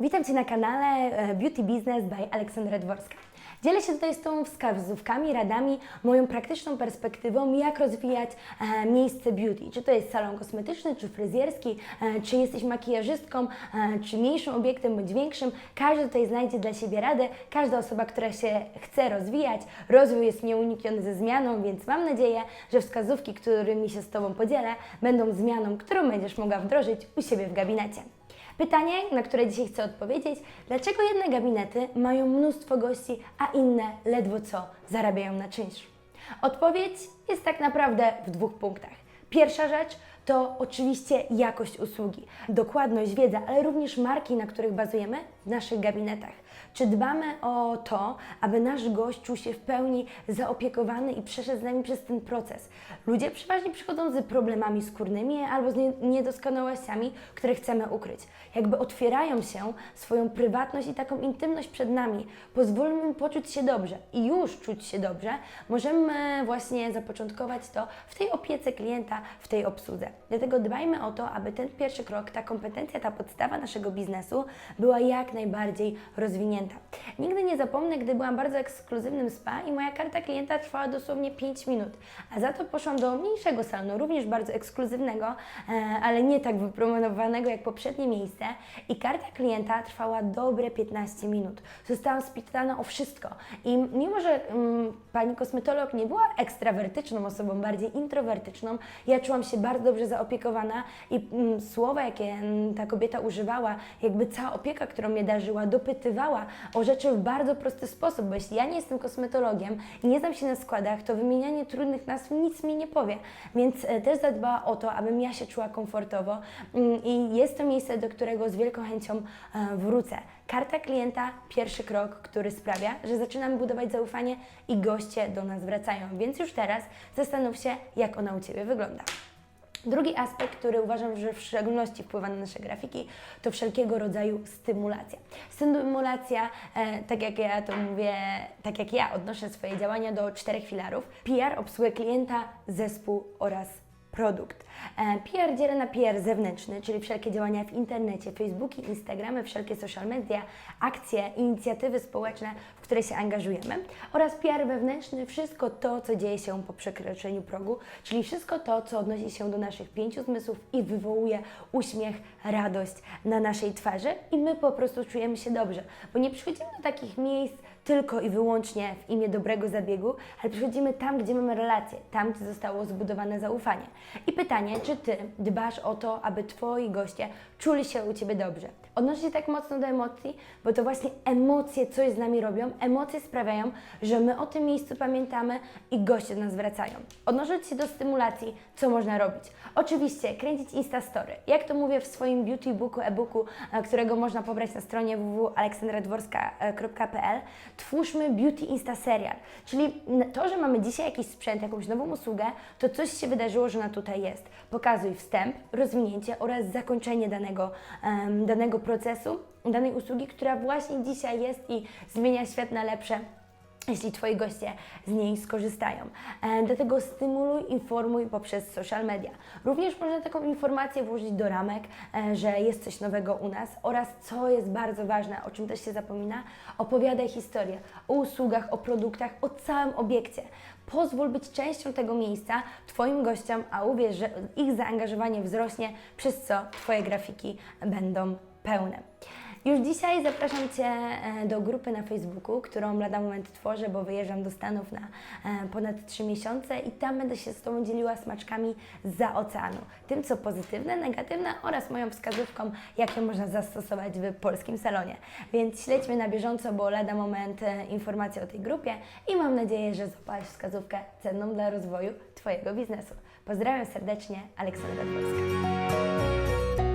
Witam Cię na kanale e, Beauty Business by Aleksandra Dworska. Dzielę się tutaj z Tobą wskazówkami, radami, moją praktyczną perspektywą, jak rozwijać e, miejsce beauty. Czy to jest salon kosmetyczny, czy fryzjerski, e, czy jesteś makijażystką, e, czy mniejszym obiektem bądź większym. Każdy tutaj znajdzie dla siebie radę. Każda osoba, która się chce rozwijać, rozwój jest nieunikniony ze zmianą, więc mam nadzieję, że wskazówki, którymi się z Tobą podzielę, będą zmianą, którą będziesz mogła wdrożyć u siebie w gabinecie. Pytanie, na które dzisiaj chcę odpowiedzieć, dlaczego jedne gabinety mają mnóstwo gości, a inne ledwo co zarabiają na czynsz? Odpowiedź jest tak naprawdę w dwóch punktach. Pierwsza rzecz to oczywiście jakość usługi, dokładność, wiedza, ale również marki, na których bazujemy w naszych gabinetach. Czy dbamy o to, aby nasz gość czuł się w pełni zaopiekowany i przeszedł z nami przez ten proces? Ludzie przeważnie przychodzą z problemami skórnymi albo z nie- niedoskonałościami, które chcemy ukryć. Jakby otwierają się swoją prywatność i taką intymność przed nami. Pozwólmy im poczuć się dobrze i już czuć się dobrze, możemy właśnie zapoczątkować to w tej opiece klienta, w tej obsłudze. Dlatego dbajmy o to, aby ten pierwszy krok, ta kompetencja, ta podstawa naszego biznesu była jak najbardziej rozwinięta. Nigdy nie zapomnę, gdy byłam bardzo ekskluzywnym spa i moja karta klienta trwała dosłownie 5 minut, a za to poszłam do mniejszego salonu, również bardzo ekskluzywnego, e, ale nie tak wypromowanego jak poprzednie miejsce i karta klienta trwała dobre 15 minut. Zostałam spytana o wszystko i mimo, że mm, pani kosmetolog nie była ekstrawertyczną osobą, bardziej introwertyczną, ja czułam się bardzo dobrze zaopiekowana i mm, słowa, jakie mm, ta kobieta używała, jakby cała opieka, którą mnie darzyła, dopytywała o rzeczy w bardzo prosty sposób, bo jeśli ja nie jestem kosmetologiem i nie znam się na składach, to wymienianie trudnych nazw nic mi nie powie, więc e, też zadbała o to, abym ja się czuła komfortowo mm, i jest to miejsce, do którego z wielką chęcią e, wrócę. Karta klienta, pierwszy krok, który sprawia, że zaczynamy budować zaufanie i goście do nas wracają, więc już teraz zastanów się, jak ona u Ciebie wygląda. Drugi aspekt, który uważam, że w szczególności wpływa na nasze grafiki, to wszelkiego rodzaju stymulacja. Stymulacja, e, tak jak ja to mówię, tak jak ja odnoszę swoje działania do czterech filarów: PR, obsługę klienta, zespół oraz produkt. E, PR dzielę na PR zewnętrzny, czyli wszelkie działania w internecie, Facebooki, Instagramy, wszelkie social media, akcje, inicjatywy społeczne, w które się angażujemy oraz PR wewnętrzny, wszystko to, co dzieje się po przekroczeniu progu, czyli wszystko to, co odnosi się do naszych pięciu zmysłów i wywołuje uśmiech, radość na naszej twarzy i my po prostu czujemy się dobrze, bo nie przychodzimy do takich miejsc tylko i wyłącznie w imię dobrego zabiegu, ale przychodzimy tam, gdzie mamy relacje, tam, gdzie zostało zbudowane zaufanie. I pytanie, czy Ty dbasz o to, aby Twoi goście czuli się u Ciebie dobrze? Odnoszę się tak mocno do emocji, bo to właśnie emocje coś z nami robią, emocje sprawiają, że my o tym miejscu pamiętamy i goście do nas wracają. Odnosząc się do stymulacji, co można robić? Oczywiście kręcić Instastory. Jak to mówię w swoim beauty booku, e-booku, e, którego można pobrać na stronie www.aleksandradworska.pl, twórzmy beauty insta serial. Czyli to, że mamy dzisiaj jakiś sprzęt, jakąś nową usługę, to coś się wydarzyło, że tutaj jest. Pokazuj wstęp, rozwinięcie oraz zakończenie danego, danego procesu, danej usługi, która właśnie dzisiaj jest i zmienia świat na lepsze jeśli Twoi goście z niej skorzystają. E, dlatego stymuluj, informuj poprzez social media. Również można taką informację włożyć do ramek, e, że jest coś nowego u nas oraz, co jest bardzo ważne, o czym też się zapomina, opowiadaj historię o usługach, o produktach, o całym obiekcie. Pozwól być częścią tego miejsca Twoim gościom, a uwierz, że ich zaangażowanie wzrośnie, przez co Twoje grafiki będą pełne. Już dzisiaj zapraszam Cię e, do grupy na Facebooku, którą lada moment tworzę, bo wyjeżdżam do Stanów na e, ponad 3 miesiące i tam będę się z Tobą dzieliła smaczkami za oceanu. Tym, co pozytywne, negatywne oraz moją wskazówką, jakie można zastosować w polskim salonie. Więc śledźmy na bieżąco, bo lada moment e, informacje o tej grupie i mam nadzieję, że złapałeś wskazówkę cenną dla rozwoju Twojego biznesu. Pozdrawiam serdecznie, Aleksandra Dworska.